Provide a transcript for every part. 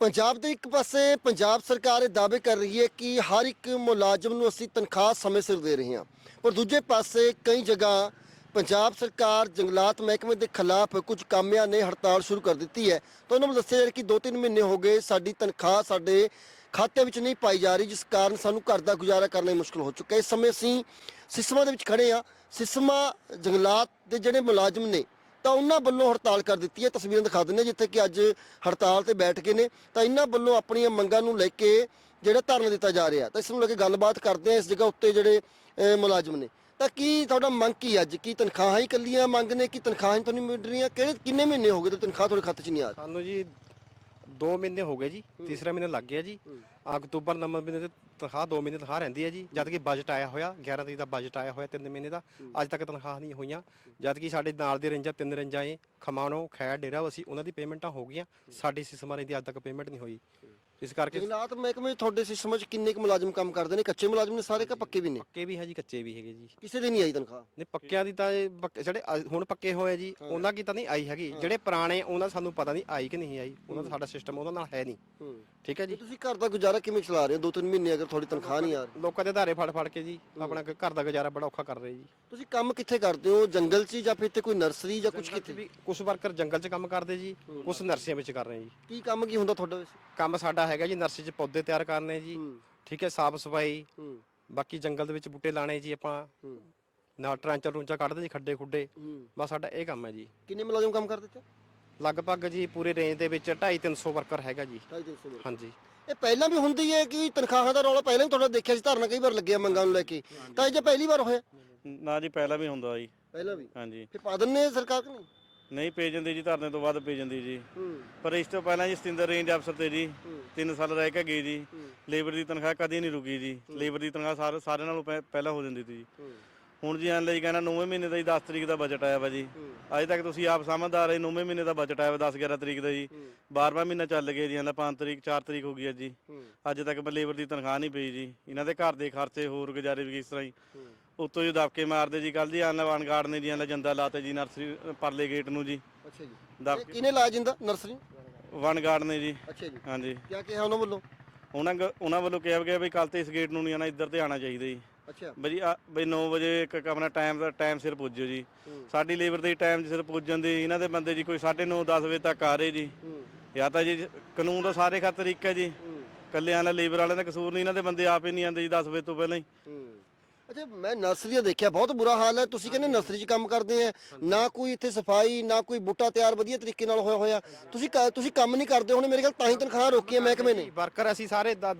ਪੰਜਾਬ ਦੇ ਇੱਕ ਪਾਸੇ ਪੰਜਾਬ ਸਰਕਾਰ ਇਹ ਦਾਅਵੇ ਕਰ ਰਹੀ ਹੈ ਕਿ ਹਰ ਇੱਕ ਮੁਲਾਜ਼ਮ ਨੂੰ ਅਸੀਂ ਤਨਖਾਹ ਸਮੇਂ ਸਿਰ ਦੇ ਰਹੇ ਹਾਂ। ਪਰ ਦੂਜੇ ਪਾਸੇ ਕਈ ਜਗ੍ਹਾ ਪੰਜਾਬ ਸਰਕਾਰ ਜੰਗਲਾਤ ਮਹਿਕਮੇ ਦੇ ਖਿਲਾਫ ਕੁਝ ਕਾਮਿਆਂ ਨੇ ਹੜਤਾਲ ਸ਼ੁਰੂ ਕਰ ਦਿੱਤੀ ਹੈ। ਤਾਂ ਉਹਨਾਂ ਨੂੰ ਦੱਸਿਆ ਜਾ ਰਿਹਾ ਕਿ 2-3 ਮਹੀਨੇ ਹੋ ਗਏ ਸਾਡੀ ਤਨਖਾਹ ਸਾਡੇ ਖਾਤੇ ਵਿੱਚ ਨਹੀਂ ਪਾਈ ਜਾ ਰਹੀ, ਜਿਸ ਕਾਰਨ ਸਾਨੂੰ ਘਰ ਦਾ ਗੁਜ਼ਾਰਾ ਕਰਨਾ ਹੀ ਮੁਸ਼ਕਲ ਹੋ ਚੁੱਕਾ ਹੈ। ਇਸ ਸਮੇਂ ਅਸੀਂ ਸਿਸਮਾ ਦੇ ਵਿੱਚ ਖੜੇ ਆ ਸਿਸਮਾ ਜੰਗਲਾਤ ਦੇ ਜਿਹੜੇ ਮੁਲਾਜ਼ਮ ਨੇ ਤਾਂ ਉਹਨਾਂ ਵੱਲੋਂ ਹੜਤਾਲ ਕਰ ਦਿੱਤੀ ਹੈ। ਤਸਵੀਰਾਂ ਦਿਖਾ ਦਿੰਦੇ ਜਿੱਥੇ ਕਿ ਅੱਜ ਹੜਤਾਲ ਤੇ ਬੈਠ ਕੇ ਨੇ। ਤਾਂ ਇਹਨਾਂ ਵੱਲੋਂ ਆਪਣੀਆਂ ਮੰਗਾਂ ਨੂੰ ਲੈ ਕੇ ਜਿਹੜਾ ਧਰਨਾ ਦਿੱਤਾ ਜਾ ਰਿਹਾ। ਤਾਂ ਇਸ ਨੂੰ ਲੈ ਕੇ ਗੱਲਬਾਤ ਕਰਦੇ ਆ ਇਸ ਜਗ੍ਹਾ ਉੱਤੇ ਜਿਹੜੇ ਮੁਲਾਜ਼ਮ ਨੇ। ਤਾਂ ਕੀ ਤੁਹਾਡਾ ਮੰਗ ਕੀ ਅੱਜ? ਕੀ ਤਨਖਾਹਾਂ ਹੀ ਕੱਲੀਆਂ ਮੰਗ ਨੇ? ਕਿ ਤਨਖਾਹਾਂ ਹੀ ਤੁਹਾਨੂੰ ਮਿਲ ਰਹੀਆਂ? ਕਿਹੜੇ ਕਿੰਨੇ ਮਹੀਨੇ ਹੋ ਗਏ ਤੇ ਤਨਖਾਹ ਤੁਹਾਡੇ ਖਾਤੇ 'ਚ ਨਹੀਂ ਆ ਰਹੀ? ਸਾਨੂੰ ਜੀ 2 ਮਹੀਨੇ ਹੋ ਗਏ ਜੀ। ਤੀਸਰਾ ਮਹੀਨਾ ਲੱਗ ਗਿਆ ਜੀ। ਅਕਤੂਬਰ ਨਵੰਬਰ ਮਹੀਨੇ ਦੀ ਤਨਖਾਹ 2 ਮਹੀਨੇ ਤਨਖਾਹ ਰਹਿੰਦੀ ਹੈ ਜੀ, ਜਦ ਕਿ ਬਜਟ ਆਇਆ ਹੋਇਆ 11 ਤਰੀਕ ਦਾ ਬਜਟ ਆਇਆ ਹੋਇਆ 3 ਮਹੀਨੇ ਦਾ, ਅੱਜ ਤੱਕ ਤਨਖਾਹ ਨਹੀਂ ਹੋਈਆਂ। ਜਦ ਕਿ ਸਾਡੇ ਨਾਲ ਦੇ ਰੇਂਜਾਂ ਤਿੰਨ ਰੇਂਜਾਂ ਏ, ਖਮਾਣੋ, ਖੈਰ, ਡੇਰਾ ਵਸੀ ਉਹਨਾਂ ਦੀ ਪੇਮੈਂਟਾਂ ਹੋ ਗਈਆਂ, ਸਾਡੀ ਸਿਸਮਾਂ ਦੀ ਅੱਜ ਤੱਕ ਪੇਮੈਂਟ ਨਹੀਂ ਹੋਈ। ਇਸ ਕਰਕੇ ਜੰਗਲਾਤ ਮਹਿਕਮੇ ਤੁਹਾਡੇ ਸਿਸਟਮ 'ਚ ਕਿੰਨੇ ਕੁ ਮੁਲਾਜ਼ਮ ਕੰਮ ਕਰਦੇ ਨੇ? ਕੱਚੇ ਮੁਲਾਜ਼ਮ ਨੇ ਸਾਰੇ ਕਿ ਪੱਕੇ ਵੀ ਨੇ? ਪੱਕੇ ਵੀ ਹੈ ਜੀ ਕੱਚੇ ਵੀ ਹੈਗੇ ਜੀ। ਕਿਸੇ ਦੇ ਨਹੀਂ ਆਈ ਤਨਖਾਹ? ਨੇ ਪੱਕਿਆਂ ਦੀ ਤਾਂ ਇਹ ਪੱਕੇ- ਜਿਹੜੇ ਹੁਣ ਪੱਕੇ ਹੋਏ ਜੀ ਉਹਨਾਂ ਕੀ ਤਾਂ ਨਹੀਂ ਆਈ ਹੈਗੀ। ਜਿਹੜੇ ਪੁਰਾਣੇ ਉਹਨਾਂ ਦਾ ਸਾਨੂੰ ਪਤਾ ਨਹੀਂ ਆਈ ਕਿ ਨਹੀਂ ਆਈ। ਉਹਨਾਂ ਦਾ ਸਾਡਾ ਸਿਸਟਮ ਉਹਨਾਂ ਨਾਲ ਹੈ ਨਹੀਂ। ਹੂੰ। ਠੀਕ ਹੈ ਜੀ। ਤੁਸੀਂ ਘਰ ਦਾ ਗੁਜ਼ਾਰਾ ਕਿਵੇਂ ਚਲਾ ਰਹੇ ਹੋ? ਦੋ ਤਿੰਨ ਮਹੀਨੇ ਅਗਰ ਤੁਹਾਡੀ ਤਨਖਾਹ ਨਹੀਂ ਆ ਰਹੀ। ਲੋਕਾਂ ਦੇ ਧਾਰੇ ਫੜ ਫੜ ਕੇ ਜੀ ਆਪਣਾ ਘਰ ਦਾ ਗੁਜ਼ਾਰਾ ਬੜਾ ਔਖਾ ਕਰ ਰਹੇ ਜੀ। ਤੁਸੀਂ ਕੰਮ ਕਿੱਥੇ ਕਰਦੇ ਹੋ? ਜੰਗਲ 'ਚ ਜਾਂ ਫਿਰ ਇੱਥੇ ਕੋਈ ਨਰਸਰੀ ਜਾਂ ਕੁਝ ਕਿੱਥੇ? ਵੀ ਕੁਝ ਵਰਕਰ ਜੰਗਲ 'ਚ ਕੰਮ ਕਰਦੇ ਜੀ ਕੁਝ ਨਰਸੀਆਂ ਵਿੱਚ ਕਰ ਰਹੇ ਜੀ। ਕੀ ਕੰਮ ਕੀ ਹੁੰਦਾ ਤੁਹਾਡਾ ਵੈਸੇ? ਕੰਮ ਸਾਡਾ ਹੈਗਾ ਜੀ ਨਰਸਰੀ 'ਚ ਪੌਦੇ ਤਿਆਰ ਕਰਨੇ ਜੀ। ਹੂੰ। ਠੀਕ ਹੈ ਸਾਫ਼ ਸਫ਼ਾਈ। ਹੂੰ। ਬਾਕੀ ਜੰਗਲ ਦੇ ਵਿੱਚ ਬੂਟੇ ਲਾਣੇ ਜੀ ਆਪਾਂ। ਹੂੰ। ਨਾਲ ਟਰਾਂਚਰ ਰੂੰਚਾ ਕੱਢਦੇ ਜੀ ਖੱਡੇ ਖੁੱਡੇ। ਹੂੰ। ਬਸ ਸਾਡਾ ਇਹ ਕੰਮ ਹੈ ਜੀ। ਕਿੰਨੇ ਮੁਲਾਜ਼ਮ ਕੰਮ ਕਰਦੇ ਤੇ ਲਗਭਗ ਜੀ ਪੂਰੇ ਰੇਂਜ ਦੇ ਵਿੱਚ 2.5 300 ਵਰਕਰ ਹੈਗਾ ਜੀ। 250 ਹਾਂਜੀ। ਇਹ ਪਹਿਲਾਂ ਵੀ ਹੁੰਦੀ ਹੈ ਕਿ ਤਨਖਾਹਾਂ ਦਾ ਰੌਲਾ ਪਹਿਲਾਂ ਵੀ ਤੁਹਾਡਾ ਦੇਖਿਆ ਸੀ ਧਰਨਾ ਕਈ ਵਾਰ ਲੱਗਿਆ ਮੰਗਾਂ ਨੂੰ ਲੈ ਕੇ। ਤਾਂ ਇਹ ਜੇ ਪਹਿਲੀ ਵਾਰ ਹੋਇਆ? ਨਾ ਜੀ ਪਹਿਲਾਂ ਵੀ ਹੁੰਦਾ ਜੀ। ਪਹਿਲਾਂ ਵੀ? ਹਾਂਜੀ। ਫਿਰ ਪਾ ਦਿੰਨੇ ਆ ਸਰਕਾਰ ਕਿ ਨਹੀਂ? ਨਹੀਂ ਪੇ ਜਾਂਦੀ ਜੀ ਧਰਨੇ ਤੋਂ ਬਾਅਦ ਪੇ ਜਾਂਦੀ ਜੀ। ਹੂੰ। ਪਰ ਇਸ ਤੋਂ ਪਹਿਲਾਂ ਜੀ ਸਤਿੰਦਰ ਰੇਂਜ ਅਫਸਰ ਤੇ ਜੀ। 3 ਸਾਲ ਰਹਿ ਕੇ ਗਏ ਜੀ। ਲੇਬਰ ਦੀ ਤਨਖਾਹ ਕਦੀ ਨਹੀਂ ਰੁਕੀ ਜੀ। ਲੇਬਰ ਦੀ ਤਨਖਾਹ ਸਾਰੇ ਸਾਰਿਆਂ ਨਾਲੋਂ ਪਹਿ- ਪਹਿਲਾਂ ਹੋ ਜਾਂਦੀ ਸੀ ਜੀ। ਹੂੰ। ਹੁਣ ਜੀ ਐਂ ਲਈ ਕਹਿੰਦਾ 9ਵੇਂ ਮਹੀਨੇ ਦਾ ਜੀ 10 ਤਰੀਕ ਦਾ ਬਜਟ ਆਇਆ ਵਾ ਜੀ। ਅਜੇ ਤੱਕ ਤੁਸੀਂ ਆਪ ਸਮਝਦਾਰ ਹੈ 9ਵੇਂ ਮਹੀਨੇ ਦਾ ਬਜਟ ਆਇਆ ਵਾ 10 11 ਤਰੀਕ ਦਾ ਜੀ। 12ਵਾਂ ਮਹੀਨਾ ਚੱਲ ਗਿਆ ਜੀ ਇਹਨਾਂ 5 ਤਰੀਕ 4 ਤਰੀਕ ਹੋ ਗਈ ਅੱਜ ਜੀ। ਹੂੰ। ਅੱਜ ਤੱਕ ਲੇਬਰ ਦੀ ਤਨਖਾਹ ਨਹੀਂ ਪਈ ਜੀ। ਇਹਨਾਂ ਦੇ ਘਰ ਦੇ ਖਰਚੇ ਹੋਰ ਗੁਜ਼ਾਰੇ ਵੀ ਇਸ ਤਰ੍ਹਾਂ ਹੀ। ਉੱਤੋਂ ਜੀ ਦਬਕੇ ਮਾਰਦੇ ਜੀ ਕੱਲ ਦੀ ਆਨਵਾਨ ਗਾਰਡ ਨੇ ਜੀ ਇਹਨਾਂ ਜੰਦਾ ਲਾਤੇ ਜੀ ਨਰਸਰੀ ਅ, ਪਰਲੇ ਗੇਟ ਨੂੰ ਜੀ। ਅੱਛਾ ਜੀ। ਦਬ ਇਹ ਕਿਹਨੇ ਲਾਇਆ ਜਿੰਦਾ? ਨਰਸਰੀ? ਵਨ ਗਾਰਡ ਨੇ ਜੀ। ਅੱਛਾ ਜੀ। ਹਾਂਜੀ। ਕੀ ਕਿਹਾ ਉਹਨਾਂ ਵੱਲੋਂ? ਉਹਨਾਂ ਗ- ਉਹਨਾਂ ਵੱਲੋਂ ਕਿਹਾ ਗਿਆ ਵੀ ਕੱਲ ਤੇ ਇਸ ਗੇਟ ਨੂੰ ਨਹੀਂ ਆਣਾ ਇੱਧਰ ਤੇ ਆਣਾ ਚਾਹੀਦਾ ਜੀ। ਅੱਛਾ। ਬਈ ਆ ਬਈ 9 ਵਜੇ ਇੱਕ ਆਪਣਾ ਟਾਈਮ ਦਾ ਟਾਈਮ ਸਿਰ ਪੁੱਜੋ ਜੀ। ਸਾਡੀ ਲੇਬਰ ਦੇ ਟਾਈਮ ਸਿਰ ਪੁੱਜਣ ਦੇ ਇਹਨਾਂ ਦੇ ਬੰਦੇ ਜੀ ਕੋਈ 9:30 10 ਵਜੇ ਤੱਕ ਆ ਰਹੇ ਜੀ। ਹੂੰ। ਜਾਂ ਤਾਂ ਜੀ ਕਾਨੂੰਨ ਦਾ ਸਾਰੇ ਖਾਤਰ ਇੱਕ ਹੈ ਜੀ। ਕੱਲਿਆਂ ਦਾ ਲੇਬਰ ਵਾਲਿਆਂ ਦਾ ਕਸੂਰ ਨਹੀਂ ਇਹਨਾਂ ਦੇ ਬੰਦੇ ਆਪ ਹੀ ਨਹੀਂ ਆਉਂਦੇ ਜੀ 10 ਵਜੇ ਤੋਂ ਪਹਿਲਾਂ ਹੀ। ਹੂੰ। ਅੱਛਾ ਮੈਂ ਨਰਸਰੀ ਦਾ ਦੇਖਿਆ ਬਹੁਤ ਬੁਰਾ ਹਾਲ ਹੈ। ਤੁਸੀਂ ਕਹਿੰਦੇ ਨਰਸਰੀ 'ਚ ਕੰਮ ਕਰਦੇ ਆ ਨਾ ਕੋਈ ਇੱਥੇ ਸਫ਼ਾਈ ਨਾ ਕੋਈ ਬੂਟਾ ਤਿਆਰ ਵਧੀਆ ਤਰੀਕੇ ਨਾਲ ਹੋਇਆ ਹੋਇਆ। ਤੁਸੀਂ ਕ- ਤੁਸੀਂ ਕੰਮ ਨਹੀਂ ਕਰਦੇ ਹੁਣ ਮੇਰੇ ਖਿਆਲ ਤਾਂ ਹੀ ਤਨਖਾਹ ਰੋਕੀਆਂ ਮਹਿਕਮੇ ਨੇ। ਵਰਕਰ ਅਸੀਂ ਸਾਰੇ 10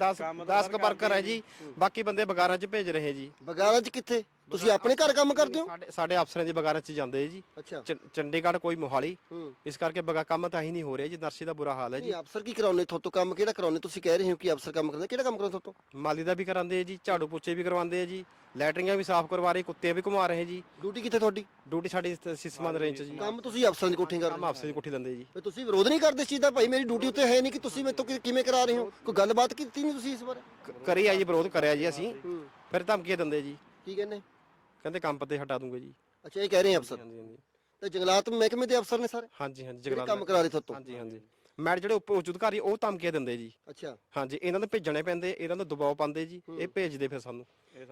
10 ਕ ਵਰਕਰ ਹੈ ਜੀ। ਬਾਕੀ ਬੰਦੇ ਬਗਾਰਾਂ 'ਚ ਭੇਜ ਰਹੇ ਜੀ। ਬਗਾਰਾਂ 'ਚ ਕਿੱਥੇ? ਤੁਸੀਂ ਆਪਣੇ ਘਰ ਕੰਮ ਕਰਦੇ ਹੋ? ਸਾਡੇ ਸਾਡੇ ਅਫਸਰਾਂ ਦੀ ਬਗਾਰਾਂ 'ਚ ਜਾਂਦੇ ਜੀ। ਅੱਛਾ। ਚ- ਚੰਡੀਗੜ੍ਹ ਕੋਈ ਮੋਹਾਲੀ। ਹੂੰ। ਇਸ ਕਰਕੇ ਬਗਾ ਕੰਮ ਤਾਂ ਹੀ ਨਹੀਂ ਹੋ ਰਿਹਾ ਜੀ ਨਰਸੀ ਦਾ ਬੁਰਾ ਹਾਲ ਹੈ ਜੀ। ਨਹੀਂ ਅਫਸਰ ਕੀ ਕਰਾਉਨੇ ਤੁਹਾਤੋਂ ਕੰਮ ਕਿਹੜਾ ਕਰਾਉਨੇ ਤੁਸੀਂ ਕਹਿ ਰਹੇ ਹੋ ਕਿ ਅਫਸਰ ਕੰਮ ਕਰਦੇ ਕਿਹੜਾ ਕੰਮ ਕਰਾਉਂਦੇ ਤੁਹਾਤੋਂ ਮਾਲੀ ਦਾ ਵੀ ਕਰਾਉਂਦੇ ਆ ਜੀ ਝਾੜੂ ਪੋਚੇ ਵੀ ਕਰਵਾਉਂਦੇ ਆ ਜੀ ਲੈਟਰਿੰਗਾਂ ਵੀ ਸਾਫ਼ ਕਰਵਾ ਰਹੇ ਕੁੱਤੇ ਵੀ ਘੁਮਾ ਰਹੇ ਜੀ। ਡਿਊਟੀ ਕਿੱਥੇ ਤੁਹਾਡੀ? ਡਿਊਟੀ ਸਾਡੀ ਸਿਸਮਾਂ ਦੇ ਰੇਂਜ 'ਚ ਜੀ। ਕੰਮ ਤੁਸੀਂ ਅਫਸਰਾਂ ਦੀ ਕੋਠੀ ਕਰਦੇ ਕੰਮ ਅਫਸਰ ਦੀ ਕੋਠੀ ਦਿੰਦੇ ਜੀ। ਹੋ ਤੁਸੀਂ ਵਿਰੋਧ ਨਹੀਂ ਕਰਦੇ ਇਸ ਚੀਜ਼ ਦਾ? ਭਾਈ ਮੇਰੀ ਡਿਊਟੀ ਉੱਤੇ ਹੈ ਨਹੀਂ ਕਿ ਤੁਸੀਂ ਮੇਰੇ ਤੋਂ ਕਿ- ਕਿਵੇਂ ਕਰਾ ਰਹੇ ਹੋ? ਕੋਈ ਗੱਲਬਾਤ ਕੀਤੀ ਨਹੀਂ ਤੁਸੀਂ ਇਸ ਬਾਰੇ? ਕ- ਕਰੀ ਆ ਜੀ ਵਿਰੋਧ ਕਰਿਆ ਜੀ ਅਸੀਂ। ਹੂੰ। ਫਿਰ ਧਮਕੀਆਂ ਦਿੰਦੇ ਜੀ। ਕੀ ਕਹਿੰਦੇ? ਕਹਿੰਦੇ ਕੰਮ ਤੇ ਹਟਾ ਦੂੰਗੇ ਜੀ। ਅੱਛਾ ਇਹ ਕਹਿ ਰਹੇ ਆ ਅਫਸਰ। ਹਾਂਜੀ ਹਾਂਜੀ। ਤੇ ਜੰਗਲਾਤ ਮਹਿਕਮੇ ਦੇ ਅਫਸਰ ਨੇ ਸਾਰੇ? ਹਾਂਜੀ ਹਾਂਜੀ ਜਿਹੜੇ ਕੰਮ ਕਰਾ ਰਹੇ ਤੁਹਾਤੋਂ ਹਾਂਜੀ ਹਾਂਜੀ। ਮੈਡ ਜਿਹੜੇ ਉੱਪਰ ਉੱਚ ਅਧਿਕਾਰੀ ਉਹ ਧਮਕੀਆਂ ਦਿੰਦੇ ਜੀ। ਅੱਛਾ। ਹਾਂਜੀ ਇਹਨਾਂ ਨੂੰ ਭੇਜਣੇ ਪੈਂਦੇ ਇਹਨਾਂ ਨੂੰ ਦਬਾਅ ਪਾਉਂਦੇ ਜੀ। ਇਹ ਭੇਜਦੇ ਫਿਰ ਸਾਨੂੰ।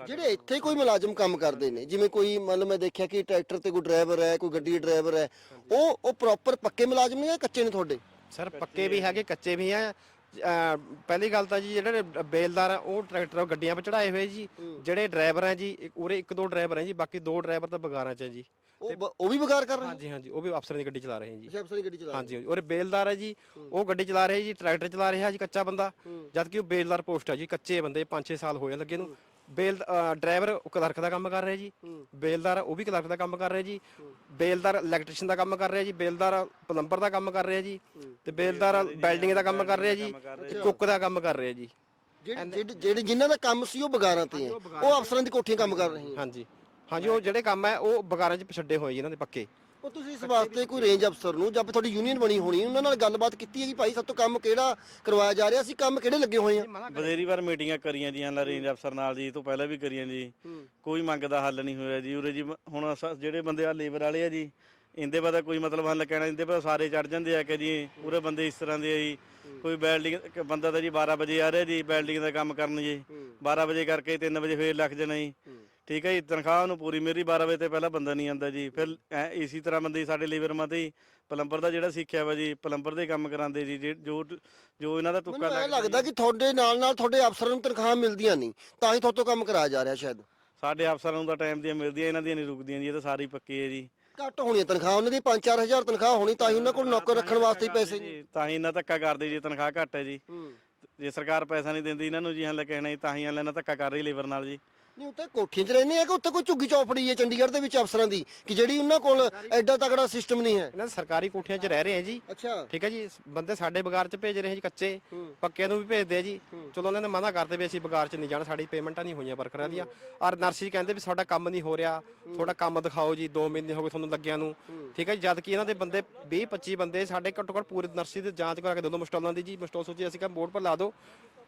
ਜਿਹੜੇ ਇੱਥੇ ਕੋਈ ਮੁਲਾਜ਼ਮ ਕੰਮ ਕਰਦੇ ਨੇ ਜਿਵੇਂ ਕੋਈ ਮੰਨ ਲਓ ਮੈਂ ਦੇਖਿਆ ਕਿ ਟਰੈਕਟਰ ਤੇ ਕੋਈ ਡਰਾਈਵਰ ਹੈ ਕੋਈ ਗੱਡੀ ਦਾ ਡਰਾਈਵਰ ਹੈ ਉਹ ਉਹ ਪ੍ਰੋਪਰ ਪੱਕੇ ਮੁਲਾਜ਼ਮ ਨੇ ਜਾਂ ਕੱਚੇ ਨੇ ਤੁਹਾਡੇ? ਸਰ ਪੱਕੇ ਵੀ ਹੈਗੇ ਕੱਚੇ ਵੀ ਆ ਪਹਿਲੀ ਗੱਲ ਤਾਂ ਜੀ ਜਿਹੜੇ ਬੇਲਦਾਰ ਆ ਉਹ ਟਰੈਕਟਰ ਗੱਡੀਆਂ 'ਤੇ ਚੜਾਏ ਹੋਏ ਜੀ ਜਿਹੜੇ ਡਰਾਈਵਰ ਆ ਜੀ ਇੱਕ- ਉਰੇ ਇੱਕ ਦੋ ਡਰਾਈਵਰ ਆ ਜੀ ਬਾਕੀ ਦੋ ਡਰਾਈਵਰ ਤਾਂ ਬਗਾਰਾਂ 'ਚ ਆ ਜੀ। ਉਹ ਬ- ਉਹ ਵੀ ਵਿਗਾਰ ਕਰ ਰਹੇ ਹਾਂਜੀ ਹਾਂਜੀ ਉਹ ਵੀ ਅਫਸਰਾਂ ਦੀ ਗੱਡੀ ਚਲਾ ਰਹੇ ਜੀ। ਅੱਛਾ ਅਫਸਰ ਦੀ ਗੱਡੀ ਚਲਾ ਹਾਂਜੀ ਹਾਂਜੀ ਔਰ ਬੇਲਦਾਰ ਹੈ ਜੀ ਉਹ ਗੱਡੀ ਚਲਾ ਰਿਹਾ ਜੀ ਟਰੈਕਟਰ ਚਲਾ ਰਿਹਾ ਜੀ ਕੱਚਾ ਬੰਦਾ। ਜਦ ਕਿ ਉਹ ਬੇਲਦਾਰ ਪੋਸਟ ਹੈ ਜੀ ਕੱਚੇ ਬੰਦੇ 5-6 ਸਾਲ ਹੋਏ ਲੱਗੇ ਨੂੰ। ਬੇਲ ਡਰਾਈਵਰ ਉਹ ਕਲਰਕ ਦਾ ਕੰਮ ਕਰ ਰਿਹਾ ਜੀ। ਬੇਲਦਾਰ ਉਹ ਵੀ ਕਲਰਕ ਦਾ ਕੰਮ ਕਰ ਰਿਹਾ ਜੀ। ਬੇਲਦਾਰ ਇਲੈਕਟ੍ਰੀਸ਼ੀਅਨ ਦਾ ਕੰਮ ਕਰ ਰਿਹਾ ਜੀ। ਬੇਲਦਾਰ ਪਲੰਬਰ ਦਾ ਕੰਮ ਕਰ ਰਿਹਾ ਜੀ। ਤੇ ਬੇਲਦਾਰ ਵੈਲਡਿੰਗ ਦਾ ਕੰਮ ਕਰ ਰਿਹਾ ਜੀ। ਤੇ ਕੁੱਕ ਦਾ ਕੰਮ ਕਰ ਰਿਹਾ ਜੀ। ਜਿਹੜੇ ਜਿਹੜੇ- ਜਿਨ੍ਹਾਂ ਦਾ ਕੰਮ ਸੀ ਉਹ ਵਿਗਾਰਾਂ ਤੇ ਹੈ। ਉਹ ਅਫਸਰਾਂ ਦੀ ਕੋਠੀਆਂ ਕੰਮ ਕਰ ਰਹੇ ਹੈ ਹਾਂਜੀ। ਹਾਂਜੀ ਉਹ ਜਿਹੜੇ ਕੰਮ ਹੈ ਉਹ ਬਗਾਰਾਂ 'ਚ ਛੱਡੇ ਹੋਏ ਜੀ ਇਹਨਾਂ ਦੇ ਪੱਕੇ। ਉਹ ਤੁਸੀਂ ਇਸ ਵਾਸਤੇ ਕੋਈ ਰੇਂਜ ਅਫਸਰ ਨੂੰ ਜਾਂ ਤੁਹਾਡੀ ਯੂਨੀਅਨ ਬਣੀ ਹੋਣੀ ਉਹਨਾਂ ਨਾਲ ਗੱਲਬਾਤ ਕੀਤੀ ਹੈ ਕਿ ਭਾਈ? ਸਭ ਤੋਂ ਕੰਮ ਕਿਹੜਾ ਕਰਵਾਇਆ ਜਾ ਰਿਹਾ? ਸੀ ਕੰਮ ਕਿਹੜੇ ਲੱਗੇ ਹੋਏ ਆ? ਬਥੇਰੀ ਵਾਰ ਮੀਟਿੰਗਾਂ ਕਰੀਆਂ ਜੀ ਇਹਨਾਂ ਰੇਂਜ ਅਫਸਰ ਨਾਲ ਜੀ ਇਹ ਤੋਂ ਪਹਿਲਾਂ ਵੀ ਕਰੀਆਂ ਜੀ। ਕੋਈ ਮੰਗ ਦਾ ਹੱਲ ਨਹੀਂ ਹੋਇਆ ਜੀ। ਉਰੇ ਜੀ ਹੁਣ ਅਸਾਂ ਜਿਹੜੇ ਬੰਦੇ ਆ ਲੇਬਰ ਵਾਲੇ ਆ ਜੀ ਇੰਦੇ ਪਤਾ ਕੋਈ ਮਤਲਬ ਹੱਲ ਕਹਿਣਾ ਇੰਦੇ ਪਤਾ ਸਾਰੇ ਚੜ ਜਾਂਦੇ ਆ ਕਿ ਜੀ ਪੂਰੇ ਬੰਦੇ ਇਸ ਤਰ੍ਹਾਂ ਦੇ ਆ ਜੀ। ਕੋਈ ਵੈਲਡਿੰਗ ਇੱਕ ਬੰਦਾ ਤਾਂ ਜੀ 12 ਵਜੇ ਆ ਰਿਹਾ ਜੀ ਵੈਲਡਿੰਗ ਦਾ ਕੰਮ ਕਰਨ ਜੀ। 12 ਵਜੇ ਕਰਕੇ 3 ਵਜੇ ਫੇਰ ਲੱਗ ਜਾਣਾ ਜੀ। ਠੀਕ ਹੈ ਜੀ ਤਨਖਾਹ ਨੂੰ ਪੂਰੀ ਮੇਰੀ 12 ਵਜੇ ਤੇ ਪਹਿਲਾਂ ਬੰਦਾ ਨਹੀਂ ਆਂਦਾ ਜੀ। ਫਿਰ ਐਂ ਇਸੇ ਤਰ੍ਹਾਂ ਬੰਦੇ ਸਾਡੇ ਲੇਬਰ ਮਤੇ ਹੀ ਪਲੰਬਰ ਦਾ ਜਿਹੜਾ ਸਿੱਖਿਆ ਵਾ ਜੀ ਪਲੰਬਰ ਦੇ ਕੰਮ ਕਰਾਉਂਦੇ ਜੀ ਜੇ- ਜੋ ਜੋ ਇਹਨਾਂ ਦਾ ਤੁੱਕਾ ਮੈਨੂੰ ਇਹ ਲੱਗਦਾ ਲੱਗਦਾ ਕਿ ਤੁਹਾਡੇ ਨਾਲ ਨਾਲ ਤੁਹਾਡੇ ਅਫਸਰਾਂ ਨੂੰ ਤਨਖਾਹ ਮਿਲਦੀਆਂ ਨਹੀਂ ਤਾਂ ਹੀ ਤੁਹਾਡੇ ਤੋਂ ਕੰਮ ਕਰਾਇਆ ਜਾ ਰਿਹਾ ਸ਼ਾਇਦ। ਸਾਡੇ ਅਫਸਰਾਂ ਨੂੰ ਤਾਂ ਟਾਈਮ ਦੀਆਂ ਮਿਲਦੀਆਂ ਇਹਨਾਂ ਦੀਆਂ ਨਹੀਂ ਰੁਕਦੀਆਂ ਜੀ ਇਹ ਤਾਂ ਸਾਰੀ ਪੱਕੀ ਹੈ ਜੀ। ਘੱਟ ਹੋਣੀ ਹੈ ਤਨਖਾਹ ਉਹਨਾਂ ਦੀ 5-4000 ਤਨਖਾਹ ਹੋਣੀ ਤਾਂ ਹੀ ਉਹਨਾਂ ਕੋਲ ਨੌਕਰ ਰੱਖਣ ਵਾਸਤੇ ਹੀ ਪੈਸੇ ਨਹੀਂ ਜੀ, ਤਾਂ ਹੀ ਇਹਨਾਂ ਧੱਕਾ ਕਰਦੇ ਜੀ ਤਨਖਾਹ ਘੱਟ ਹੈ ਜੀ। ਜੇ ਸਰਕਾਰ ਪੈਸਾ ਨਹੀਂ ਦਿੰਦੀ ਇਹਨਾਂ ਨੂੰ ਜੀ ਹਾਲੇ ਕਹਿਣਾ ਜੀ ਤਾਂ ਹੀ ਇਹਨਾਂ ਧੱਕਾ ਕਰ ਰਹੀ ਲੇਬਰ ਨਾਲ ਜੀ। ਨਹੀਂ ਉੱਥੇ ਕੋਠੀਆਂ 'ਚ ਰਹਿੰਦੇ ਆ ਕਿ ਉੱਥੇ ਕੋਈ ਝੁੱਗੀ ਚੌਪੜੀ ਹੈ ਚੰਡੀਗੜ੍ਹ ਦੇ ਵਿੱਚ ਅਫਸਰਾਂ ਦੀ ਕਿ ਜਿਹੜੀ ਉਹਨਾਂ ਕੋਲ ਐਡਾ ਤਕੜਾ ਸਿਸਟਮ ਨਹੀਂ ਹੈ। ਇਹਨਾਂ ਦੇ ਸਰਕਾਰੀ ਕੋਠੀਆਂ 'ਚ ਰਹਿ ਰਹੇ ਆ ਜੀ। ਅੱਛਾ। ਠੀਕ ਹੈ ਜੀ ਬੰਦੇ ਸਾਡੇ ਬਗਾਰ 'ਚ ਭੇਜ ਰਹੇ ਆ ਜੀ ਕੱਚੇ ਪੱਕਿਆਂ ਨੂੰ ਵੀ ਭੇਜਦੇ ਆ ਜੀ। ਚਲੋ ਉਹਨਾਂ ਨੇ ਮਨਾ ਕਰਦੇ ਵੀ ਅਸੀਂ ਬਗਾਰ 'ਚ ਨਹੀਂ ਜਾਣਾ ਸਾਡੀ ਪੇਮੈਂਟਾਂ ਨਹੀਂ ਹੋਈਆਂ ਵਰਕਰਾਂ ਦੀਆਂ। ਔਰ ਨਰਸੀ ਕਹਿੰਦੇ ਵੀ ਸਾਡਾ ਕੰਮ ਨਹੀਂ ਹੋ ਰਿਹਾ ਤੁਹਾਡਾ ਕੰਮ ਦਿਖਾਓ ਜੀ 2 ਮਹੀਨੇ ਹੋ ਗਏ ਤੁਹਾਨੂੰ ਲੱਗਿਆਂ ਨੂੰ। ਠੀਕ ਹੈ ਜੀ ਜਦ ਕਿ ਇਹਨਾਂ ਦੇ ਬੰਦੇ 20 25 ਬੰਦੇ ਸਾਡੇ ਘੱਟੋ ਘੱਟ ਪੂਰੇ ਨਰਸੀ ਦੀ ਜਾਂਚ ਕਰਾ ਕੇ ਦੋ ਦੋ ਮਸਟਾਲਾਂ ਦੀ ਜੀ ਮਸਟੋਲ ਸੋਚੀ ਅਸੀਂ ਕਿਹਾ ਬੋਰਡ ਪਰ ਲਾ ਦਿਓ।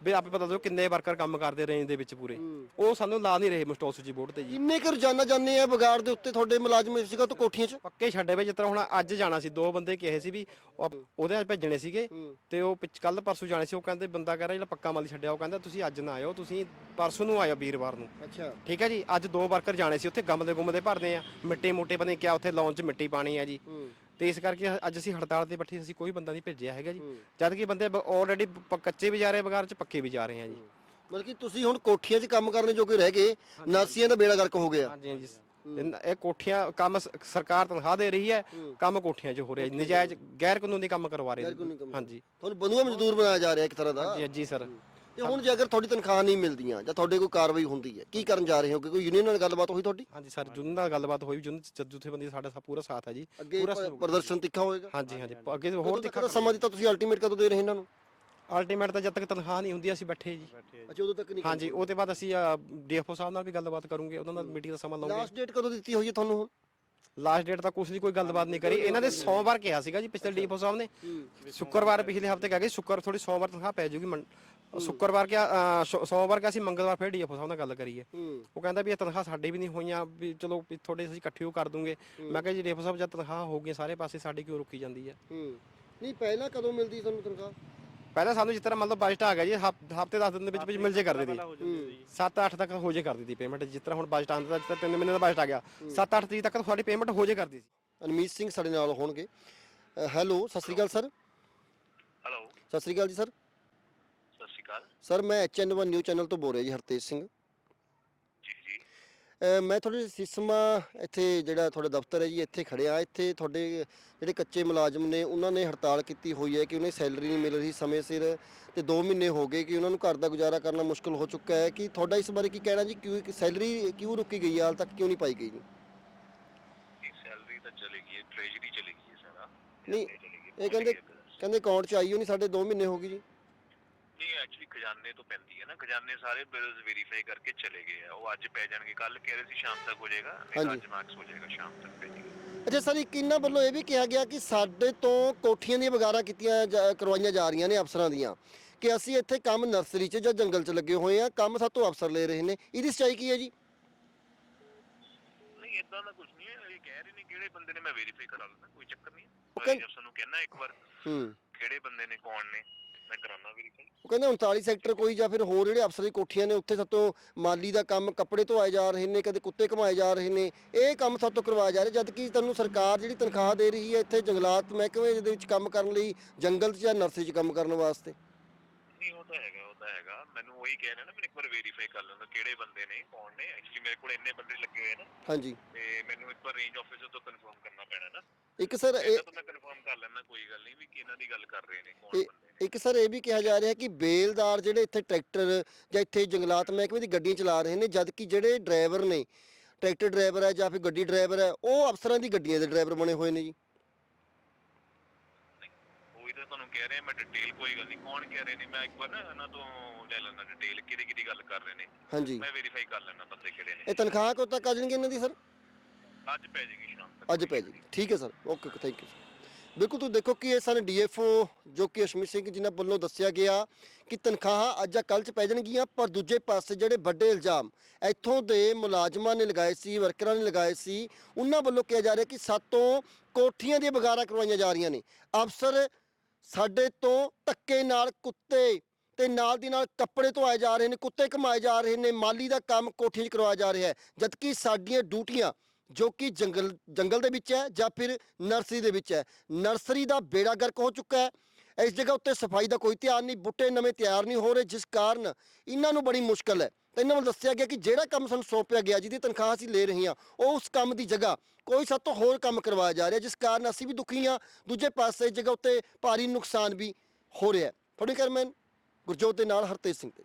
ਵੀ ਆਪੇ ਪਤਾ ਦਿਓ ਕਿੰਨੇ ਵਰਕਰ ਕੰਮ ਕਰਦੇ ਰੇਂਜ ਦੇ ਵਿੱਚ ਪੂਰੇ। ਉਹ ਸਾਨੂੰ ਲਾ ਨਹੀਂ ਰਹੇ ਮਸਟੋਲ ਸੂਚੀ ਬੋਰਡ ਤੇ ਜੀ। ਕਿੰਨੇ ਕੁ ਰੋਜ਼ਾਨਾ ਜਾਂਦੇ ਆ ਬਗਾੜ ਦੇ ਉੱਤੇ ਤੁਹਾਡੇ ਮੁਲਾਜ਼ਮ ਸੀਗਾ ਤੋਂ ਕੋਠੀਆਂ 'ਚ? ਪੱਕੇ ਛੱਡੇ ਵੇ ਜਿਸ ਤਰ੍ਹਾਂ ਹੁਣ ਅੱਜ ਜਾਣਾ ਸੀ ਦੋ ਬੰਦੇ ਕਹੇ ਸੀ ਵੀ ਉਹ- ਉਹਦੇ ਅੱਜ ਭੇਜਣੇ ਸੀਗੇ ਤੇ ਉਹ ਕੱਲ ਪਰਸੋਂ ਜਾਣੇ ਸੀ ਉਹ ਕਹਿੰਦੇ ਬੰਦਾ ਕਹਿ ਰਿਹਾ ਜਿਹੜਾ ਪੱਕਾ ਮਾਲੀ ਛੱਡਿਆ ਉਹ ਕਹਿੰਦਾ ਤੁਸੀਂ ਅੱਜ ਨਾ ਆਇਓ ਤੁਸੀਂ ਪਰਸੋਂ ਨੂੰ ਆਇਓ ਵੀਰਵਾਰ ਨੂੰ। ਅੱਛਾ। ਠੀਕ ਹੈ ਜੀ ਅੱਜ ਦੋ ਵਰਕਰ ਜਾਣੇ ਸੀ ਉੱਥੇ ਗਮਲੇ ਗੁੰਮਦੇ ਭਰਦੇ ਆ ਮਿੱਟੀ ਮੋਟੇ ਨਹੀਂ ਕਿਆ ਉੱਥੇ ਲਾਉਣ 'ਚ ਮਿੱਟੀ ਪਾਣੀ ਆ ਜੀ। ਤੇ ਇਸ ਕਰਕੇ ਅੱਜ ਅਸੀਂ ਹੜਤਾਲ ਤੇ ਬੈਠੇ ਅਸੀਂ ਕੋਈ ਬੰਦਾ ਨਹੀਂ ਭੇਜਿਆ ਹੈਗਾ ਜੀ। ਜਦ ਕਿ ਬੰਦੇ ਆਲਰੇਡੀ ਕੱਚੇ ਵੀ ਜਾ ਰਹੇ ਬਗਾਰ 'ਚ ਪੱਕੇ ਵੀ ਜਾ ਰਹੇ ਆ ਜੀ। ਮਤਲਬ ਕਿ ਤੁਸੀਂ ਹੁਣ ਕੋਠੀਆਂ 'ਚ ਕੰਮ ਕਰਨ ਜੋਗੇ ਰਹਿ ਗਏ ਨਰਸੀਆਂ ਦਾ ਬੇੜਾ ਗਰਕ ਹੋ ਗਿਆ। ਹਾਂਜੀ ਹਾਂਜੀ। ਇਹ- ਇਹ ਕੋਠੀਆਂ ਕੰਮ ਸ- ਸਰਕਾਰ ਤਨਖਾਹ ਦੇ ਰਹੀ ਹੈ ਕੰਮ ਕੋਠੀਆਂ 'ਚ ਹੋ ਰਿਹਾ ਜੀ। ਨਜਾਇਜ਼ ਗੈਰ ਕਾਨੂੰਨੀ ਕੰਮ ਕਰਵਾ ਰਹੇ ਨੇ। ਹਾਂਜੀ। ਤੁਹਾਨੂੰ ਬੰਦੂਆ ਮਜ਼ਦੂਰ ਬਣਾਇਆ ਜਾ ਰਿਹਾ ਇੱਕ ਤਰ੍ਹਾਂ ਦਾ। ਜੀ ਜੀ ਸਰ। ਤੇ ਹੁਣ ਜੇ ਅਗਰ ਤੁਹਾਡੀ ਤਨਖਾਹ ਨਹੀਂ ਮਿਲਦੀਆਂ ਜਾਂ ਤੁਹਾਡੇ ਕੋਈ ਕਾਰਵਾਈ ਹੁੰਦੀ ਹੈ ਕੀ ਕਰਨ ਜਾ ਰਹੇ ਹੋ? ਕਿ ਕੋਈ ਯੂਨੀਅਨ ਨਾਲ ਗੱਲਬਾਤ ਹੋਈ ਤੁਹਾਡੀ? ਹਾਂਜੀ ਸਰ ਜੁਨ ਨਾਲ ਗੱਲਬਾਤ ਹੋਈ ਜੁਨ ਜਥੇਬੰਦੀ ਦਾ ਸਾਡਾ ਸਾ- ਪੂਰਾ ਸਾਥ ਹੈ ਜੀ। ਅੱਗੇ ਪ- ਪ੍ਰਦਰਸ਼ਨ ਤਿੱਖਾ ਹੋਏਗਾ? ਹਾਂਜੀ ਹਾਂਜੀ। ਪ- ਅੱਗੇ ਹੋਰ ਤੱਕ ਸਮਾਂ ਦਿੱਤਾ ਤੁਸੀਂ ਅਲਟੀਮੇਟ ਕਦੋਂ ਦੇ ਰਹੇ ਇਹਨਾਂ ਨੂੰ? ਅਲਟੀਮੇਟ ਤਾਂ ਜਦ ਤੱਕ ਤਨਖਾਹ ਨਹੀਂ ਹੁੰਦੀ ਅਸੀਂ ਬੈਠੇ ਜੀ। ਅੱਛਾ ਉਦੋਂ ਤੱਕ ਨਹੀਂ ਹਾਂਜੀ ਉਹਦੇ ਬਾਅਦ ਅਸੀਂ ਡੀਐਫਓ ਸਾਹਿਬ ਨਾਲ ਵੀ ਗੱਲਬਾਤ ਕਰੂੰਗੇ ਉਹਨਾਂ ਨਾਲ ਮੀਟਿੰਗ ਦਾ ਸਮਾਂ ਲਾਉਂਗੇ। ਲਾਸਟ ਡੇਟ ਕਦੋਂ ਦਿੱਤੀ ਹੋਈ ਹੈ ਤੁਹਾਨੂੰ ਲਾਸਟ ਡੇਟ ਤੱਕ ਕੁਛ ਨਹੀਂ ਕੋਈ ਗੱਲਬਾਤ ਨਹੀਂ ਕਰੀ। ਇਹਨਾਂ ਦੇ ਸੋਮਵਾਰ ਕਿਹਾ ਸੀਗਾ ਜੀ ਪਿਛਲੇ ਡੀਐਫਓ ਸਾਹਿਬ ਨੇ। ਸ਼ੁੱਕਰਵਾਰ ਪਿਛਲੇ ਹਫ਼ਤੇ ਕਹਿ ਗਏ ਸ਼ੁੱਕਰ ਥੋੜੀ ਸੋਮਵਾਰ ਤਨਖਾਹ ਪੈ ਮੰ- ਸ਼ੁੱਕਰਵਾਰ ਕਿਹਾ ਸੋਮਵਾਰ ਕਿਹਾ ਸੀ ਮੰਗਲਵਾਰ ਫਿਰ ਡੀਐਫਓ ਸਾਹਿਬ ਨਾਲ ਗੱਲ ਕਰੀਏ। ਉਹ ਕਹਿੰਦਾ ਵੀ ਇਹ ਤਨਖਾਹ ਸਾਡੀ ਵੀ ਨਹੀਂ ਹੋਈਆਂ ਵੀ ਚਲੋ ਵੀ ਤੁਹਾਡੇ ਅਸੀਂ ਇਕੱਠੇ ਹੋ ਕਰ ਦੂੰਗੇ। ਮੈਂ ਕਿਹਾ ਜੀ ਡੀਐਫਓ ਸਾਹਿਬ ਜਦ ਤਨਖਾਹ ਹੋ ਗਈ ਸਾਰੇ ਪਾਸੇ ਸਾਡੀ ਕਿਉਂ ਰੁਕੀ ਜਾਂਦੀ ਹੂੰ? ਨਹੀਂ ਪਹਿਲਾਂ ਕਦੋਂ ਮਿਲਦੀ ਤੁਹਾਨੂੰ ਤਨਖਾਹ? ਪਹਿਲਾਂ ਸਾਨੂੰ ਜਿਸ ਤਰ੍ਹਾਂ ਮਤਲਬ ਬਜਟ ਆ ਗਿਆ ਜੀ ਹਫ਼ਤੇ 10 ਦਿਨ ਦੇ ਵਿੱਚ ਵਿੱਚ ਮਿਲ ਜੇ ਕਰ ਦਿੱਤੀ 7-8 ਤੱਕ ਹੋ ਜੇ ਕਰ ਦਿੱਤੀ ਪੇਮੈਂਟ ਜਿਸ ਤਰ੍ਹਾਂ ਹੁਣ ਬਜਟ ਆਉਂਦਾ ਜਿਸ ਤਰ੍ਹਾਂ 3 ਮਹੀਨੇ ਦਾ ਬਜਟ ਆ ਗਿਆ। 7-8 ਤਰੀਕ ਤੱਕ ਤੁਹਾਡੀ ਪੇਮੈਂਟ ਹੋ ਜੇ ਕਰਦੀ ਸੀ। ਅਨਮੀਤ ਸਿੰਘ ਸਾਡੇ ਨਾਲ ਹੋਣਗੇ। ਹੈਲੋ ਸਤਿ ਸ੍ਰੀ ਅਕਾਲ ਸਰ। ਹੈਲੋ। ਸਤਿ ਸ੍ਰੀ ਅਕਾਲ ਜੀ ਸਰ। ਸਤਿ ਸ਼੍ਰੀ ਅਕਾਲ। ਸਰ ਮੈਂ ਐਚਐਨ1 ਨਿਊਜ਼ ਚੈਨਲ ਤੋਂ ਬੋਲ ਰਿਹਾ ਜੀ ਹਰਤੇਜ ਸਿੰਘ। ਮੈਂ ਤੁਹਾਡੇ ਸਿਸਮਾ ਇੱਥੇ ਜਿਹੜਾ ਤੁਹਾਡਾ ਦਫ਼ਤਰ ਹੈ ਜੀ ਇੱਥੇ ਖੜਿਆ। ਇੱਥੇ ਤੁਹਾਡੇ ਜਿਹੜੇ ਕੱਚੇ ਮੁਲਾਜ਼ਮ ਨੇ ਉਹਨਾਂ ਨੇ ਹੜਤਾਲ ਕੀਤੀ ਹੋਈ ਹੈ ਕਿ ਉਹਨੇ ਸੈਲਰੀ ਨਹੀਂ ਮਿਲ ਰਹੀ ਸਮੇਂ ਸਿਰ ਤੇ 2 ਮਹੀਨੇ ਹੋ ਗਏ ਕਿ ਉਹਨਾਂ ਨੂੰ ਘਰ ਦਾ ਗੁਜ਼ਾਰਾ ਕਰਨਾ ਮੁਸ਼ਕਲ ਹੋ ਚੁੱਕਾ ਹੈ। ਕਿ ਤੁਹਾਡਾ ਇਸ ਬਾਰੇ ਕੀ ਕਹਿਣਾ ਜੀ? ਕਿਉਂ ਸੈਲਰੀ ਕਿਉਂ ਰੁਕੀ ਗਈ ਹੈ? ਹਾਲ ਤੱਕ ਕਿਉਂ ਨਹੀਂ ਪਾਈ ਗਈ ਜੀ? ਸੈਲਰੀ ਤਾਂ ਚਲੇਗੀ ਹੈ ਟ੍ਰੇਜਰੀ ਚਲੇਗੀ ਹੈ ਸਾਰਾ। ਨਹੀਂ, ਇਹ ਕਹਿੰਦੇ ਕਹਿੰਦੇ ਅਕਾਊਂਟ 'ਚ ਆਈ ਹੋ ਨਹੀਂ ਸਾਡੇ 2 ਮਹੀਨੇ ਹੋ ਗਏ ਜੀ। ਨਹੀਂ ਐਕਚੁਅਲੀ ਖਜ਼ਾਨੇ ਤੋਂ ਪੈਂਦੀ ਹੈ ਨਾ ਖਜ਼ਾਨੇ ਸਾਰੇ ਬਿਲਸ ਵੈਰੀਫਾਈ ਕਰਕੇ ਚਲੇ ਗਏ ਆ। ਉਹ ਅੱਜ ਪੈ ਜਾਣਗੇ ਕੱਲ ਕਹਿ ਰਹੇ ਸੀ ਸ਼ਾਮ ਤੱਕ ਹੋ ਜਾਏਗਾ ਨਹੀਂ। ਅੱਜ ਮਾਰਕਸ ਹੋ ਜਾਏਗਾ ਸ਼ਾਮ ਤੱਕ ਪੈ ਜਾਏਗਾ। ਅੱਛਾ ਸਰ ਇੱਕ ਇਹਨਾਂ ਵੱਲੋਂ ਇਹ ਵੀ ਕਿਹਾ ਗਿਆ ਕਿ ਸਾਡੇ ਤੋਂ ਕੋਠੀਆਂ ਦੀਆਂ ਵਗਾਰਾ ਕੀਤੀਆਂ ਕਰਵਾਈਆਂ ਜਾ ਰਹੀਆਂ ਨੇ ਅਫਸਰਾਂ ਦੀਆਂ ਕਿ ਅਸੀਂ ਇੱਥੇ ਕੰਮ ਨਰਸਰੀ 'ਚ ਜਾਂ ਜੰਗਲ 'ਚ ਲੱਗੇ ਹੋਏ ਆ ਕੰਮ ਸਾਤੋਂ ਅਫਸਰ ਲੈ ਰਹੇ ਨੇ। ਇਹਦੀ ਸਚਾਈ ਕੀ ਹੈ ਜੀ? ਨਹੀਂ ਇਦਾਂ ਦਾ ਕੁਝ ਨਹੀਂ ਹੈ। ਇਹ ਕਹਿ ਰਹੇ ਨੇ ਕਿਹੜੇ ਬੰਦੇ ਨੇ ਮੈਂ ਵੈਰੀਫਾਈ ਕਰਾ ਲੈਂਦਾ ਕੋਈ ਚੱਕਰ ਨਹੀਂ ਹੈ। ਅਫਸਰ ਨੂੰ ਕਹਿਣਾ ਇੱਕ ਵਾਰ ਹੂੰ। ਕਿਹੜੇ ਬੰਦੇ ਨੇ ਕੌਣ ਨੇ? ਮੈਂ ਕਰਾਉਣਾ ਉਹ ਕਹਿੰਦੇ 39 ਸੈਕਟਰ ਕੋਈ ਜਾਂ ਫਿਰ ਹੋਰ ਜਿਹੜੇ ਅਫਸਰ ਦੀ ਕੋਠੀਆਂ ਨੇ ਉੱਥੇ ਸਾਤੋਂ ਮਾਲੀ ਦਾ ਕੰਮ ਕੱਪੜੇ ਧੋਏ ਜਾ ਰਹੇ ਨੇ ਕਦੇ ਕੁੱਤੇ ਘਮਾਏ ਜਾ ਰਹੇ ਨੇ ਇਹ ਕੰਮ ਸਾਤੋਂ ਕਰਵਾਇਆ ਜਾ ਰਿਹਾ ਜਦ ਕਿ ਤੁਹਾਨੂੰ ਸਰਕਾਰ ਜਿਹੜੀ ਤਨਖਾਹ ਦੇ ਰਹੀ ਹੈ ਇੱਥੇ ਜੰਗਲਾਤ ਮਹਿਕਮੇ ਦੇ ਵਿੱਚ ਕੰਮ ਕਰਨ ਲਈ ਜੰਗਲ 'ਚ ਜਾਂ ਨਰਸਰੀ 'ਚ ਕੰਮ ਕਰਨ ਵਾਸਤੇ। ਨਹੀਂ ਉਹ ਤਾਂ ਹੈਗਾ ਤਾਂ ਹੈਗਾ। ਮੈਨੂੰ ਉਹੀ ਕਹਿ ਰਿਹਾ ਨਾ ਮੈਂ ਇੱਕ ਵਾਰ ਵੈਰੀਫਾਈ ਕਰ ਲੈਂਦਾ ਕਿਹੜੇ ਬੰਦੇ ਨੇ ਕੌਣ ਨੇ। ਐਕਚੁਅਲੀ ਮੇਰੇ ਕੋਲ ਇੰਨੇ ਬੰਦੇ ਲੱਗੇ ਹੋਏ ਨਾ। ਹਾਂਜੀ। ਤੇ ਮੈਨੂੰ ਇੱਕ ਵਾਰ ਰੇਂਜ ਆਫੀਸਰ ਤੋਂ ਕਨਫਰਮ ਕਰਨਾ ਪੈਣਾ ਨਾ। ਇੱਕ ਸਰ ਇਹ ਤਾਂ ਮੈਂ ਕਨਫਰਮ ਕਰ ਲੈਣਾ ਕੋਈ ਗੱਲ ਨਹੀਂ ਵੀ ਕਿਹਨਾਂ ਦੀ ਗੱਲ ਕਰ ਰਹੇ ਨੇ ਕੌਣ ਇਹ- ਬੰਦੇ ਨੇ। ਇੱਕ ਸਰ ਇਹ ਵੀ ਕਿਹਾ ਜਾ ਰਿਹਾ ਕਿ ਬੇਲਦਾਰ ਜਿਹੜੇ ਇੱਥੇ ਟਰੈਕਟਰ ਜਾਂ ਇੱਥੇ ਜੰਗਲਾਤ ਮਹਿਕਮੇ ਦੀ ਗੱਡੀਆਂ ਚਲਾ ਰਹੇ ਨੇ ਜਦ ਕਿ ਜਿਹੜੇ ਡਰਾਈਵਰ ਨੇ ਟਰੈਕਟਰ ਡਰਾਈਵਰ ਹੈ ਜਾਂ ਫਿਰ ਗੱਡੀ ਡਰਾਈਵਰ ਹੈ ਉਹ ਅਫਸਰਾਂ ਦੀ ਗੱਡੀਆਂ ਦੇ ਡਰਾਈਵਰ ਬਣੇ ਹੋਏ ਨੇ ਜੀ। ਉਹੀ ਤਾਂ ਤੁਹਾਨੂੰ ਕਹਿ ਰਿਹਾ ਮੈਂ ਡਿਟੇਲ ਕੋਈ ਗੱਲ ਨਹੀਂ। ਕੌਣ ਕਹਿ ਰਹੇ ਨੇ ਮੈਂ ਇੱਕ ਵਾਰ ਨਾ ਇਹਨਾਂ ਤੋਂ ਲੈ ਲੈਣਾ ਡਿਟੇਲ ਕਿਹਦੀ ਕਿਹਦੀ ਗੱਲ ਕਰ ਰਹੇ ਨੇ। ਹਾਂਜੀ। ਮੈਂ ਵੈਰੀਫਾਈ ਕਰ ਲੈਣਾ ਬੰਦੇ ਕਿਹੜੇ ਨੇ। ਇਹ ਤਨਖਾਹ ਕਦੋਂ ਤੱਕ ਆ ਜਾਣਗੀ ਇਹਨਾਂ ਦੀ ਸਰ? ਅੱਜ ਪੈ ਜਾਏਗੀ ਸ਼ਾਮ ਤੱਕ। ਅੱਜ ਪੈ ਜੀ ਠੀਕ ਹੈ ਸਰ। ਓਕੇ ਥੈਂਕ ਯੂ ਬਿਲਕੁਲ ਤੁਸੀਂ ਦੇਖੋ ਕਿ ਇਹ ਸਨ ਡੀਐਫਓ ਜੋ ਕਿ ਅਸ਼ਮੀਤ ਸਿੰਘ ਜਿਨ੍ਹਾਂ ਵੱਲੋਂ ਦੱਸਿਆ ਗਿਆ ਕਿ ਤਨਖਾਹਾਂ ਅੱਜ ਜਾਂ ਕੱਲ੍ਹ ਚ ਪੈ ਜਾਣਗੀਆਂ ਪਰ ਦੂਜੇ ਪਾਸੇ ਜਿਹੜੇ ਵੱਡੇ ਇਲਜ਼ਾਮ ਇੱਥੋਂ ਦੇ ਮੁਲਾਜ਼ਮਾਂ ਨੇ ਲਗਾਏ ਸੀ ਵਰਕਰਾਂ ਨੇ ਲਗਾਏ ਸੀ ਉਹਨਾਂ ਵੱਲੋਂ ਕਿਹਾ ਜਾ ਰਿਹਾ ਕਿ ਸਾਤੋਂ ਕੋਠੀਆਂ ਦੀਆਂ ਬਗਾਰਾਂ ਕਰਵਾਈਆਂ ਜਾ ਰਹੀਆਂ ਨੇ। ਅਫਸਰ ਸਾਡੇ ਤੋਂ ਧੱਕੇ ਨਾਲ ਕੁੱਤੇ ਤੇ ਨਾਲ ਦੀ ਨਾਲ ਕੱਪੜੇ ਧੋਏ ਜਾ ਰਹੇ ਨੇ, ਕੁੱਤੇ ਕਮਾਏ ਜਾ ਰਹੇ ਨੇ, ਮਾਲੀ ਦਾ ਕੰਮ ਕੋਠੀ 'ਚ ਕਰਵਾਇਆ ਜਾ ਰਿਹਾ ਹੈ। ਜਦਕਿ ਸਾਡੀਆਂ ਡਿਊਟੀਆਂ ਜੋ ਕਿ ਜੰਗਲ ਜੰਗਲ ਦੇ ਵਿੱਚ ਹੈ ਜਾਂ ਫਿਰ ਨਰਸਰੀ ਦੇ ਵਿੱਚ ਹੈ, ਨਰਸਰੀ ਦਾ ਬੇੜਾ ਗਰਕ ਹੋ ਚੁੱਕਾ ਹੈ ਇਸ ਜਗ੍ਹਾ ਉੱਤੇ ਸਫ਼ਾਈ ਦਾ ਕੋਈ ਧਿਆਨ ਨਹੀਂ, ਬੂਟੇ ਨਵੇਂ ਤਿਆਰ ਨਹੀਂ ਹੋ ਰਹੇ, ਜਿਸ ਕਾਰਨ ਇਹਨਾਂ ਨੂੰ ਬੜੀ ਮੁਸ਼ਕਲ ਹੈ। ਤਾਂ ਇਹਨਾਂ ਨੂੰ ਦੱਸਿਆ ਗਿਆ ਕਿ ਜਿਹੜਾ ਕੰਮ ਸਾਨੂੰ ਸੌਂਪਿਆ ਗਿਆ, ਜਿਹਦੀ ਤਨਖਾਹ ਅਸੀਂ ਲੈ ਰਹੇ ਹਾਂ, ਉਹ ਉਸ ਕੰਮ ਦੀ ਜਗ੍ਹਾ, ਕੋਈ ਸਾਡੇ ਤੋਂ ਹੋਰ ਕੰਮ ਕਰਵਾਇਆ ਜਾ ਰਿਹਾ, ਜਿਸ ਕਾਰਨ ਅਸੀਂ ਵੀ ਦੁਖੀ ਹਾਂ। ਦੂਜੇ ਪਾਸੇ ਇਸ ਜਗ੍ਹਾ ਉੱਤੇ ਭਾਰੀ ਨੁਕਸਾਨ ਵੀ ਹੋ ਰਿਹਾ ਹੈ। ਤੁਹਾਡੀ ਕਰਮੈਨ ਗੁਰਜੋਤ ਦੇ ਨਾਲ ਹਰਤੇਜ ਸਿੰਘ ਤੇ।